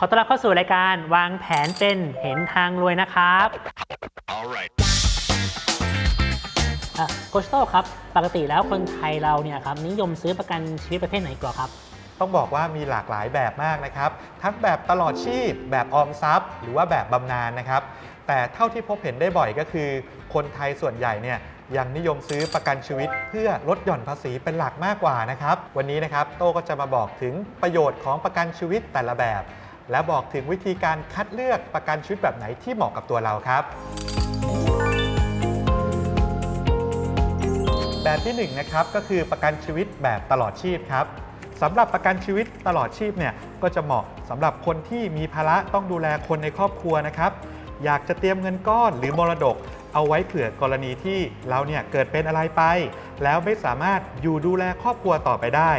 ขอต้อนรับเข้าสู่รายการวางแผนเป็นเห็นทางรวยนะครับ All right. อะโคชโต้ครับ ปกติแล้วคนไทยเราเนี่ยครับนิยมซื้อประกันชีวิตประเภทไหนก่อนครับ ต้องบอกว่ามีหลากหลายแบบมากนะครับ ทั้งแบบตลอดชีพ แบบออมทรัพย์ หรือว่าแบบบำนาญนะครับ แต่เท่าที่พบเห็นได้บ่อยก็คือ คนไทยส่วนใหญ่เนี่ยยังนิยมซื้อประกันชีวิต เพื่อลดหย่อนภาษีเป็นหลักมากกว่านะครับ วันนี้นะครับโต้ก็จะมาบอกถึงประโยชน์ของประกันชีวิตแต่ละแบบ และบอกถึงวิธีการคัดเลือกประกันชีวิตแบบไหนที่เหมาะกับตัวเราครับ แบบที่1นงนะครับก็คือประกันชีวิตแบบตลอดชีพครับสำหรับประกันชีวิตตลอดชีพเนี่ยก็จะเหมาะสำหรับคนที่มีภาระต้องดูแลคนในครอบครัวนะครับ อยากจะเตรียมเงินก้อนหรือมรดก เอาไว้เผื่อกรณีที่เราเนี่ยเกิดเป็นอะไรไป แล้วไม่สามารถอยู่ดูแลครอบครัวต่อไปได้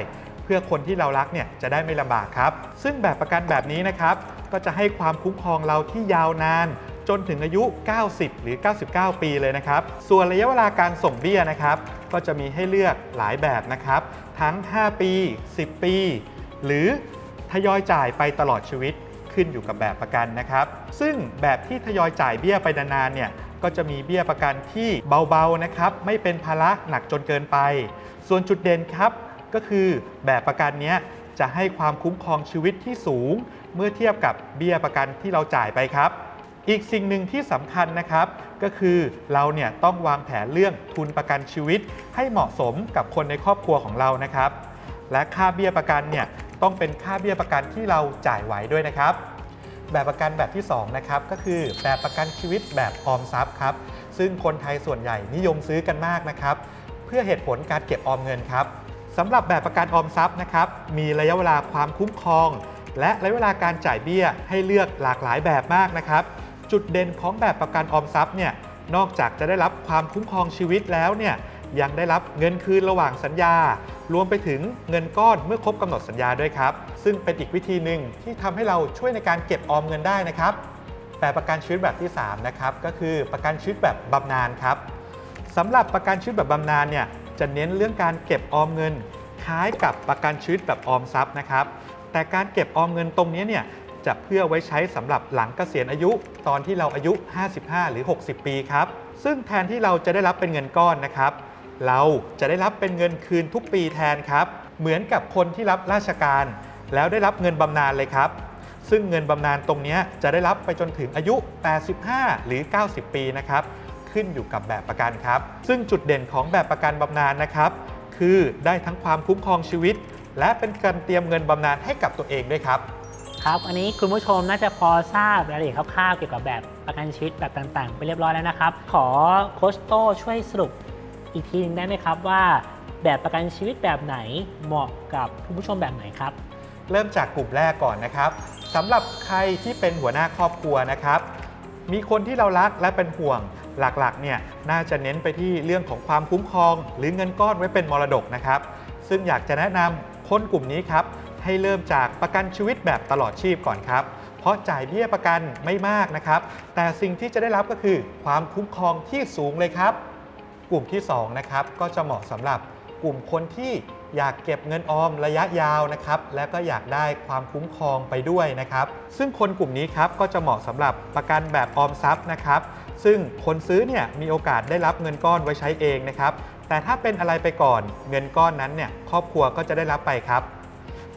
พื่อคนที่เรารักเนี่ยจะได้ไม่ลำบากครับ ซึ่งแบบประกันแบบนี้นะครับ ก็จะให้ความคุ้มครองเราที่ยาวนาน จนถึงอายุ 90 หรือ 99 ปีเลยนะครับ ส่วนระยะเวลาการส่งเบี้ยนะครับ ก็จะมีให้เลือกหลายแบบนะครับ ทั้ง 5 ปี 10 ปี หรือทยอยจ่ายไปตลอดชีวิตขึ้นอยู่กับแบบประกันนะครับ ซึ่งแบบที่ทยอยจ่ายเบี้ยไปนานๆเนี่ยก็จะมีเบี้ยประกันที่เบาๆนะครับ ไม่เป็นภาระหนักจนเกินไป ส่วนจุดเด่นครับ ก็คือแบบประกันนี้จะให้ความคุ้มครองชีวิตที่สูง เมื่อเทียบกับเบี้ยประกันที่เราจ่ายไปครับ อีกสิ่งหนึ่งที่สำคัญนะครับ ก็คือเราเนี่ยต้องวางแผนเรื่องทุนประกันชีวิต ให้เหมาะสมกับคนในครอบครัวของเรานะครับ และค่าเบี้ยประกันเนี่ยต้องเป็นค่าเบี้ยประกันที่เราจ่ายไหวด้วยนะครับ แบบประกันแบบที่2นะครับก็คือแบบประกันชีวิตแบบออมทรัพย์ครับซึ่งคนไทยส่วนใหญ่นิยมซื้อกันมากนะครับ เพื่อเหตุผลการเก็บออมเงินครับ สำหรับแบบประกันออมทรัพย์นะครับมีระยะเวลาความคุ้มครอง และระยะเวลาการจ่ายเบี้ยให้เลือกหลากหลายแบบมากนะครับ จุดเด่นของแบบประกันออมทรัพย์เนี่ยนอกจากจะได้รับความคุ้มครองชีวิตแล้วเนี่ยยังได้รับเงินคืนระหว่างสัญญา รวมไปถึงเงินก้อนเมื่อครบกำหนดสัญญาด้วยครับ ซึ่งเป็นอีกวิธีหนึ่งที่ทำให้เราช่วยในการเก็บออมเงินได้นะครับแบบประกันชีวิตแบบที่ 3 นะครับ ก็คือประกันชีวิตแบบบำนาญครับสำหรับประกันชีวิตแบบบำนาญเนี่ยจะเน้นเรื่องการเก็บออมเงิน คล้ายกับประกันชีวิตแบบออมทรัพย์นะครับ แต่การเก็บออมเงินตรงนี้เนี่ยจะเพื่อไว้ใช้สำหรับหลังเกษียณอายุ ตอนที่เราอายุ 55 หรือ 60 ปีครับ ซึ่งแทนที่เราจะได้รับเป็นเงินก้อนนะครับ เราจะได้รับเป็นเงินคืนทุกปีแทนครับ เหมือนกับคนที่รับราชการ แล้วได้รับเงินบำนาญเลยครับ ซึ่งเงินบำนาญตรงนี้จะได้รับไปจนถึงอายุ 85 หรือ 90 ปีนะครับ ขึ้นอยู่กับแบบประกันครับ ซึ่งจุดเด่นของแบบประกันบำนาญนะครับ คือได้ทั้งความคุ้มครองชีวิต และเป็นการเตรียมเงินบำนาญให้กับตัวเองด้วยครับ ครับ อันนี้คุณผู้ชมน่าจะพอทราบรายละเอียดคร่าวๆเกี่ยวกับแบบประกันชีวิตแบบต่างๆ ไปเรียบร้อยแล้วนะครับ ขอโคชโต้ช่วยสรุปอีกทีหนึงได้ไหมครับว่า แบบประกันชีวิตแบบไหนเหมาะกับคุณผู้ชมแบบไหนครับ เริ่มจากกลุ่มแรกก่อนนะครับสำหรับใครที่เป็นหัวหน้าครอบครัวนะครับ มีคนที่เรารักและเป็นห่วง หลักๆเนี่ยน่าจะเน้นไปที่เรื่องของความคุ้มครอง หรือเงินก้อนไว้เป็นมรดกนะครับ ซึ่งอยากจะแนะนำคนกลุ่มนี้ครับให้เริ่มจากประกันชีวิตแบบตลอดชีพก่อนครับ เพราะจ่ายเบี้ยประกันไม่มากนะครับ แต่สิ่งที่จะได้รับก็คือความคุ้มครองที่สูงเลยครับ กลุ่มที่2นะครับก็จะเหมาะสำหรับกลุ่มคนที่อยากเก็บเงินออมระยะยาวนะครับ และก็อยากได้ความคุ้มครองไปด้วยนะครับ ซึ่งคนกลุ่มนี้ครับก็จะเหมาะสำหรับประกันแบบออมทรัพย์นะครับ ซึ่งคนซื้อเนี่ยมีโอกาสได้รับเงินก้อนไว้ใช้เองนะครับ แต่ถ้าเป็นอะไรไปก่อนเงินก้อนนั้นเนี่ยครอบครัวก็จะได้รับไปครับ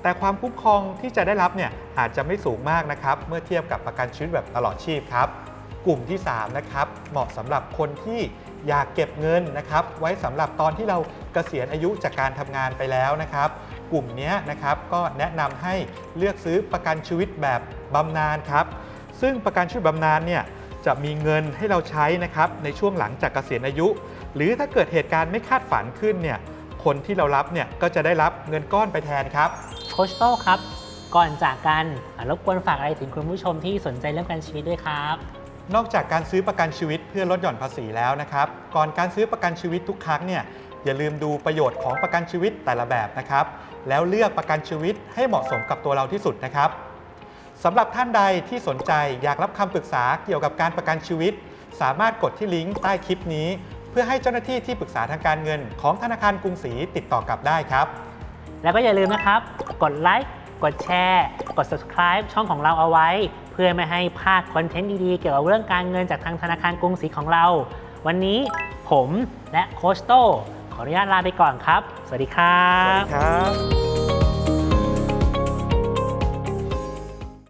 แต่ความคุ้มครองที่จะได้รับเนี่ยอาจจะไม่สูงมากนะครับ เมื่อเทียบกับประกันชีวิตแบบตลอดชีพครับ กลุ่มที่ 3 นะครับ เหมาะสำหรับคนที่อยากเก็บเงินนะครับ ไว้สำหรับตอนที่เราเกษียณอายุจากการทำงานไปแล้วนะครับ กลุ่มนี้นะครับก็แนะนำให้เลือกซื้อประกันชีวิตแบบบำนาญครับ ซึ่งประกันชีวิตบำนาญเนี่ย จะมีเงินให้เราใช้นะครับในช่วงหลังจากเกษียณอายุ หรือถ้าเกิดเหตุการณ์ไม่คาดฝันขึ้นเนี่ยคนที่เรารับเนี่ยก็จะได้รับเงินก้อนไปแทนครับโคชโต้ครับ ก่อนจากกันอะรบกวนฝากอะไรถึงคุณผู้ชมที่สนใจเรื่องประกันชีวิตด้วยครับ นอกจากการซื้อประกันชีวิตเพื่อลดหย่อนภาษีแล้วนะครับ ก่อนการซื้อประกันชีวิตทุกครั้งเนี่ยอย่าลืมดูประโยชน์ของประกันชีวิตแต่ละแบบนะครับ แล้วเลือกประกันชีวิตให้เหมาะสมกับตัวเราที่สุดนะครับ สำหรับท่านใดที่สนใจอยากรับคำปรึกษาเกี่ยวกับการประกันชีวิต สามารถกดที่ลิงก์ใต้คลิปนี้ เพื่อให้เจ้าหน้าที่ที่ปรึกษาทางการเงิน ของธนาคารกรุงศรีติดต่อกลับได้ครับ แล้วก็อย่าลืมนะครับ กดไลค์ กดแชร์ กด subscribe ช่องของเราเอาไว้ เพื่อไม่ให้พลาดคอนเทนต์ดีๆ เกี่ยวกับเรื่องการเงินจากทางธนาคารกรุงศรีของเรา วันนี้ผมและโคชโตขออนุญาตลาไปก่อนครับ สวัสดีครับ ครับ